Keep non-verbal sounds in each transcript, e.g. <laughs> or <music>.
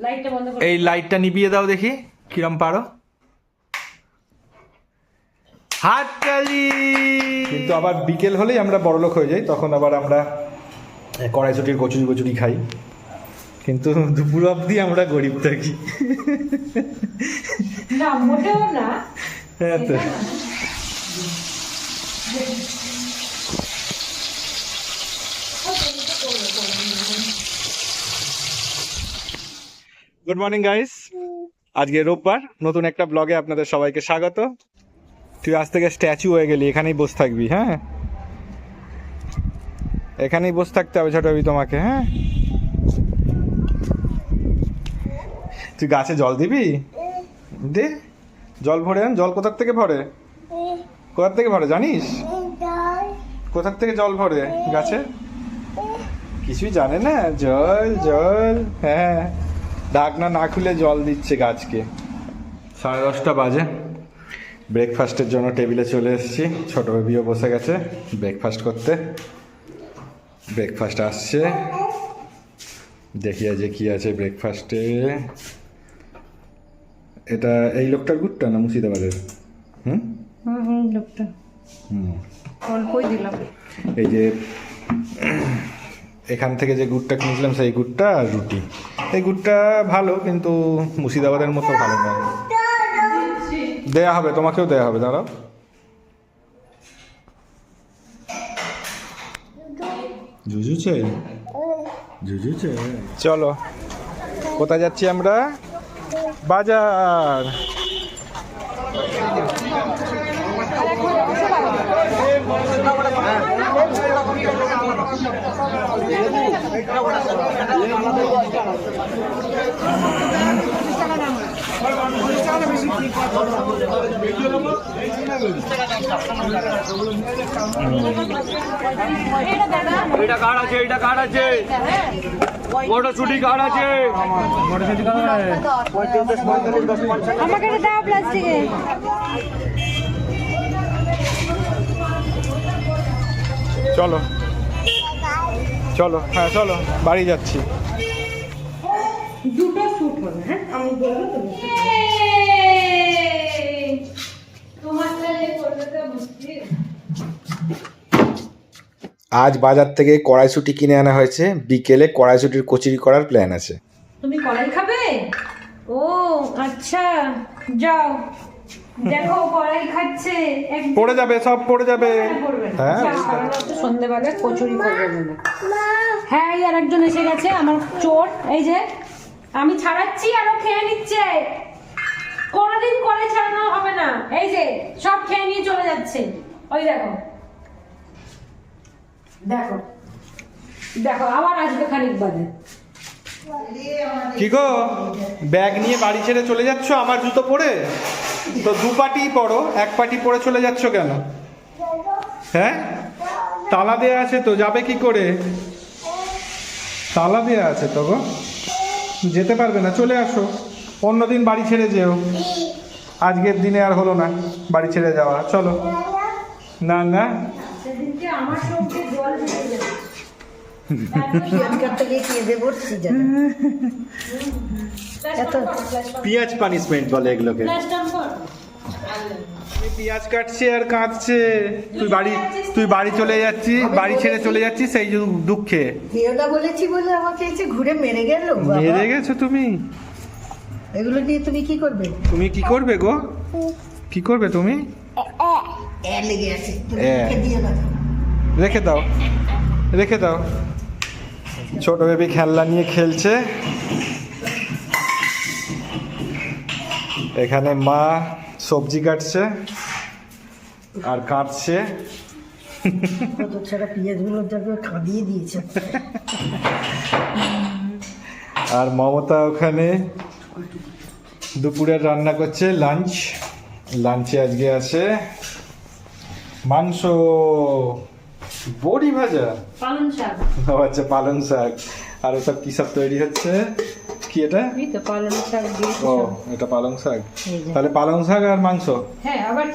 লাইটটা বন্ধ করে। এই লাইটটা নিভিয়ে দাও দেখি কিরম পারো। হাততালি! কিন্তু আবার বিকেল হলেই আমরা বড়লোক হয়ে যাই তখন আবার আমরা কড়াইশুটির কচুরি কচুরি খাই। কিন্তু দুপুর অবধি আমরা গরিব থাকি। না মোটেও না। হ্যাঁ তো। গুড মর্নিং গাইস আজকে রোববার, নতুন একটা ব্লগে আপনাদের সবাইকে স্বাগত। তুই আজ থেকে স্ট্যাচু হয়ে গেলি, এখানেই বসে থাকবি হ্যাঁ? এখানেই বসে থাকতে হবে ছোটবি তোমাকে হ্যাঁ? তুই গাছে জল দিবি? দে, জল ভরে আন, জল কোথার থেকে ভরে? কোথার থেকে ভরে, জানিস? কোথার থেকে জল ভরে গাছে? কিছুই জানে না, জল জল হ্যাঁ। ঢাকনা না খুলে জল দিচ্ছে গাছকে। সাড়ে দশটা বাজে। ব্রেকফাস্টের জন্য টেবিলে চলে এসেছি। ছোট বেবিও বসে গেছে ব্রেকফাস্ট করতে। ব্রেকফাস্ট আসছে। দেখি আজ কি আছে ব্রেকফাস্টে এটা এই লোকটার গুড়টা না মুর্শিদাবাদের? হুম? হুম হুম লোকটা। হুম। অল্পই দিলাম। এই যে এখান থেকে যে গুড়টা কিনেছিলাম সেই গুড়টা আর রুটি। এই গুড়টা ভালো কিন্তু মুর্শিদাবাদের মতো ভালো নয় দেয়া হবে তোমাকেও দেয়া হবে দাঁড়াও। জুজুছে জুজুছে চলো কোথায় যাচ্ছি আমরা? বাজার। এটা কার্ড আছে এটা কার্ড আছে। মটরশুটি কার্ড আছে। আমাকে এটা দাও প্লাস্টিকে। চলো। চলো হ্যাঁ চলো বাড়ি যাচ্ছি। দুটো স্যুট হবে হ্যাঁ? আমি বলব তুমি আজ বাজার থেকে কড়াইশুটি কিনে আনা হয়েছে। বিকেলে কড়াইশুটির কচুরি করার প্ল্যান আছে। তুমি কড়াই খাবে? ও আচ্ছা যাও। দেখো কড়াই খাচ্ছে। পড়ে যাবে সব পড়ে যাবে। হ্যাঁ? সন্ধ্যেবেলা কচুরি করব বলে। হ্যাঁ এই আর একজন এসে গেছে, আমার চোর। এই যে, আমি ছাড়াচ্ছি আর খেয়ে নিচ্ছে। কোনোদিন করে ছাড়ানো হবে না। এই যে, সব খেয়ে নিয়ে চলে যাচ্ছে। ওই দেখো। দেখো। দেখো, আবার আসবে খানিক বাদে। কি ব্যাগ নিয়ে বাড়ি ছেড়ে চলে যাচ্ছ? আমার জুতো পরে? তো দু পাটি পড়ো এক পাটি পরে চলে যাচ্ছ কেন? হ্যাঁ? তালা দেয়া আছে তো, যাবে কি করে? তালা দেয়া আছে তো গো? যেতে পারবে না চলে আসো। অন্যদিন বাড়ি ছেড়ে যেও। আজকের দিনে আর হলো না বাড়ি ছেড়ে যাওয়া। চলো। না না। পিঁয়াজ পানিশমেন্ট বলে এগুলোকে। পেঁয়াজ কাটছে আর কাঁদছে। তুই বাড়ি তুই বাড়ি চলে যাচ্ছি বাড়ি ছেড়ে চলে যাচ্ছিস সেই দুঃখে। দেওদা বলেছি বলে আমাকে এসে ঘুরে মেরে গেল মেরে গেছো তুমি? এগুলো দিয়ে তুমি কি করবে? তুমি কি করবে গো? কি করবে তুমি? রেখে দাও। রেখে দাও। ছোট বেবি খেলনা নিয়ে খেলছে। এখানে মা সবজি কাটছে আর কাটছে। ছাড়া পেঁয়াজগুলোর খাঁদিয়ে দিয়েছে। আর মমতা ওখানে দুপুরের রান্না করছে লাঞ্চ। লাঞ্চে আজকে আছে মাংস। বড়ি ভাজা। পালন শাক। আচ্ছা পালং শাক। আর ওসব কি সব তৈরি হচ্ছে? কি এটা? পালন শাক ও এটা পালং শাক। তাহলে পালং শাক আর মাংস? হ্যাঁ আবার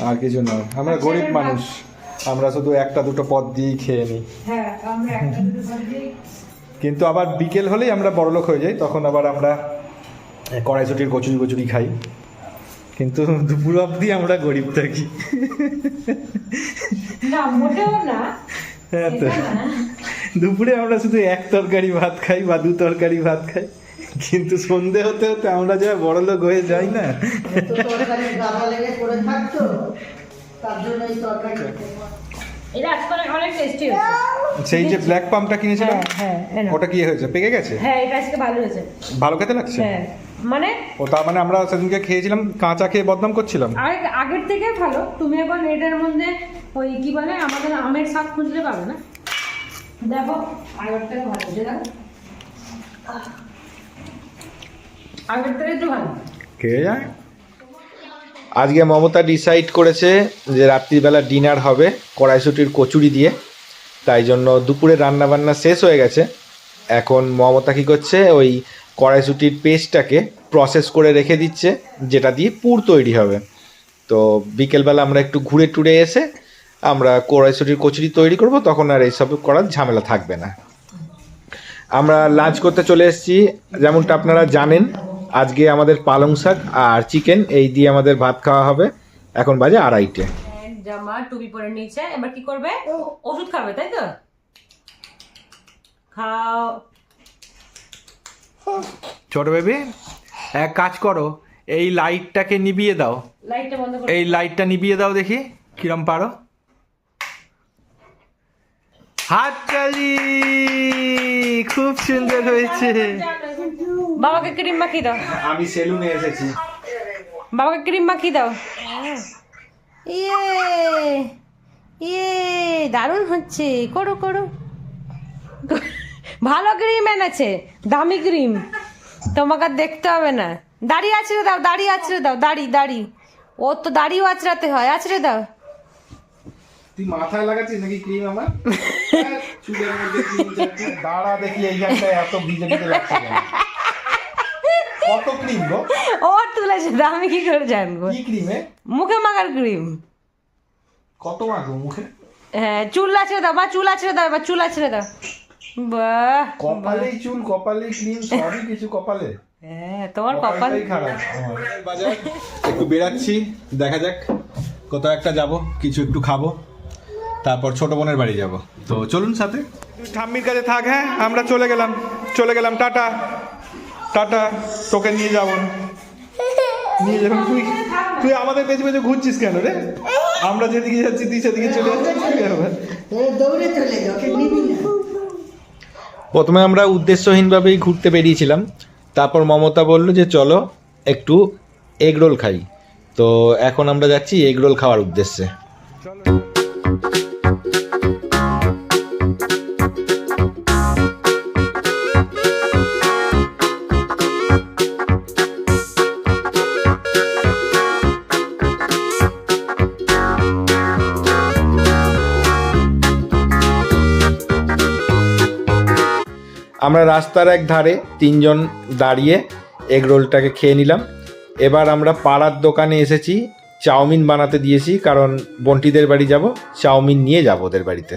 আর কিছু নয় আমরা গরিব মানুষ। আমরা শুধু একটা দুটো পদ দিয়েই খেয়ে নিই। হ্যাঁ। কিন্তু আবার বিকেল হলেই আমরা বড়লোক হয়ে যাই তখন আবার আমরা কড়াইশুটির কচুরি কচুরি খাই। কিন্তু দুপুর অবধি আমরা গরিব থাকি। হ্যাঁ তো। দুপুরে আমরা শুধু এক তরকারি ভাত খাই বা দু তরকারি ভাত খাই। কিন্তু সন্ধে হতে হতে আমরা যা বড় লোক হয়ে যাই না। সেই যে ব্ল্যাক পাম্পটা কিনেছিলাম হ্যাঁ হ্যাঁ। ওটা কি হয়েছে? পেকে গেছে? হ্যাঁ এটা আজকে ভালো হয়েছে। ভালো খেতে লাগছে? হ্যাঁ মানে? ও তার মানে আমরা সেদিনকে খেয়েছিলাম কাঁচা খেয়ে বদনাম করছিলাম। আগে আগের থেকে ভালো। তুমি এখন এটার মধ্যে ওই কি বলে আমাদের আমের শাক খুঁজলে পাবে না? দেখো আগের থেকে ভালো যায়? আজকে মমতা ডিসাইড করেছে যে রাত্রিবেলা ডিনার হবে কড়াইশুটির কচুরি দিয়ে। তাই জন্য দুপুরে রান্না বান্না শেষ হয়ে গেছে। এখন মমতা কী করছে? ওই কড়াইশুটির পেস্টটাকে প্রসেস করে রেখে দিচ্ছে, যেটা দিয়ে পুর তৈরি হবে। তো বিকেলবেলা আমরা একটু ঘুরে টুরে এসে আমরা কড়াইশুটির কচুরি তৈরি করব, তখন আর এইসব করার ঝামেলা থাকবে না। আমরা লাঞ্চ করতে চলে এসেছি। যেমনটা আপনারা জানেন আজকে আমাদের পালং শাক আর চিকেন এই দিয়ে আমাদের ভাত খাওয়া হবে। এখন বাজে আড়াইটে। জামা টুপি পরে নিয়েছে। এবার কি করবে? ওষুধ খাবে তাই তো? খাও। ছোট বেবি এক কাজ করো এই লাইটটাকে নিভিয়ে দাও। লাইটটা বন্ধ করে এই লাইটটা নিভিয়ে দাও দেখি কিরম পারো। হাততালি খুব সুন্দর হয়েছে। বাবাকে ক্রিম মাখিয়ে দাও। আমি সেলুনে এসেছি। বাবাকে ক্রিম মাখিয়ে দাও। ইয়ে ইয়ে দারুণ হচ্ছে। করো করো। ভালো ক্রিম এনেছে দামি ক্রিম তোমাকে আর দেখতে হবে না। দাড়ি আছড়ে দাও দাড়ি আছড়ে দাও দাড়ি দাড়ি। ওর তো দাড়িও আছড়াতে হয় আছড়ে দাও। তুই মাথায় লাগাচ্ছিস নাকি ক্রিম আমার? <laughs> চুলের মধ্যে ক্রিম দাঁড়া দেখি এইখানটায় এত ভিজে ভিজে লাগছে? কত ক্রিম গো? ওর তুলেছে আমি কি করে জানব? কি ক্রিমে মুখে মাখার ক্রিম কত মাখো মুখে? হ্যাঁ চুল আছড়ে দাও বা চুল আছড়ে দাও এবার চুল আছড়ে দাও। বাহ কপালেই চুল কপালেই ক্রিম সবই কিছু কপালে। হ্যাঁ তোমার কপাল। খারাপ। বাজার একটু বেরাচ্ছি দেখা যাক কোথাও একটা যাব কিছু একটু খাব তারপর ছোট বোনের বাড়ি যাব। তো চলুন সাথে। ঠাম্মির কাছে থাক হ্যাঁ আমরা চলে গেলাম চলে গেলাম টাটা। টাটা তোকে নিয়ে যাব। নিয়ে যাবেন তুই তুই আমাদের পেছনে পেছনে ঘুরছিস কেন রে? আমরা যেদিকে যাচ্ছি তুই সেদিকে চলে যাচ্ছিস চলে না। প্রথমে আমরা উদ্দেশ্যহীনভাবেই ঘুরতে বেরিয়েছিলাম। তারপর মমতা বলল যে চলো একটু এগরোল খাই। তো এখন আমরা যাচ্ছি এগরোল খাওয়ার উদ্দেশ্যে। আমরা রাস্তার এক ধারে তিনজন দাঁড়িয়ে এগ রোলটাকে খেয়ে নিলাম। এবার আমরা পাড়ার দোকানে এসেছি, চাউমিন বানাতে দিয়েছি, কারণ বন্টিদের বাড়ি যাব, চাউমিন নিয়ে যাব ওদের বাড়িতে।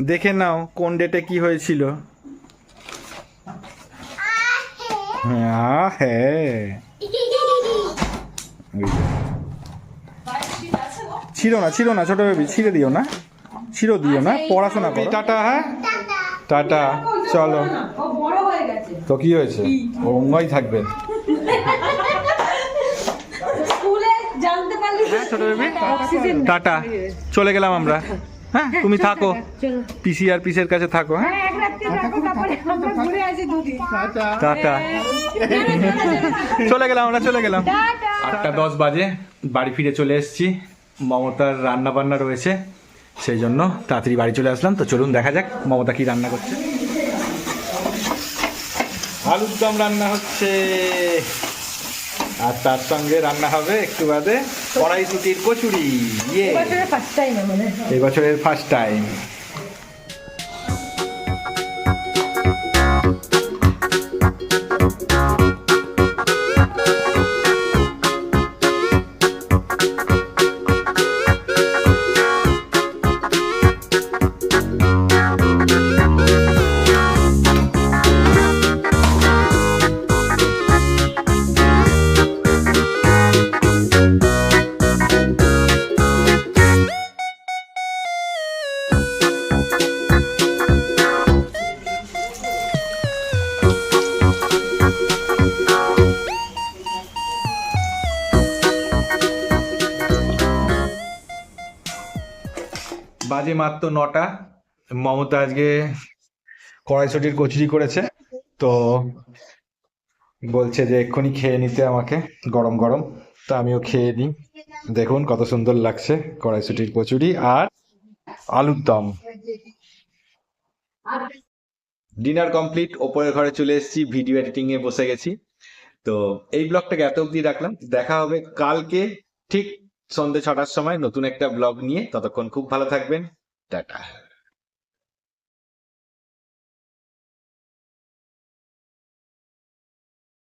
দেখে নাও কোন ডেটে কি হয়েছিল। হ্যাঁ হ্যাঁ না ছিল না ছোট বেবি ছিঁড়ে দিও না। ছিঁড়ো দিও না পড়াশোনা করো। টাটা হ্যাঁ? টাটা। চলো। ও বড় হয়ে গেছে তো কি হয়েছে? ও অঙ্গই থাকবে। স্কুলে জানতে পারলি হ্যাঁ টাটা। চলে গেলাম আমরা। হ্যাঁ তুমি থাকো। পিসি আর পিসের কাছে থাকো হ্যাঁ? হ্যাঁ দুদিন। টাটা। চলে গেলাম আমরা চলে গেলাম। আটটা দশ বাজে বাড়ি ফিরে চলে এসেছি। মমতার রান্না বান্না রয়েছে সেই জন্য তাড়াতাড়ি বাড়ি চলে আসলাম। তো চলুন দেখা যাক মমতা কি রান্না করছে। আলুর দম রান্না হচ্ছে। আর তার সঙ্গে রান্না হবে একটু বাদে কড়াইশুটির কচুরি। ইয়ে। এবছরের ফার্স্ট টাইম এবছরের ফার্স্ট টাইম বাজে মাত্র নটা। মমতা আজকে কড়াইশুটির কচুরি করেছে, তো বলছে যে এক্ষুনি খেয়ে নিতে আমাকে, গরম গরম। তো আমিও খেয়ে নিই। দেখুন কত সুন্দর লাগছে কড়াইশুটির কচুরি আর আলুর দম। ডিনার কমপ্লিট, ওপরের ঘরে চলে এসেছি, ভিডিও এডিটিং এ বসে গেছি। তো এই ব্লগটাকে এত অবধি রাখলাম, দেখা হবে কালকে ঠিক সন্ধ্যে ছটার সময় নতুন একটা ব্লগ নিয়ে ততক্ষণ খুব ভালো থাকবেন। টাটা।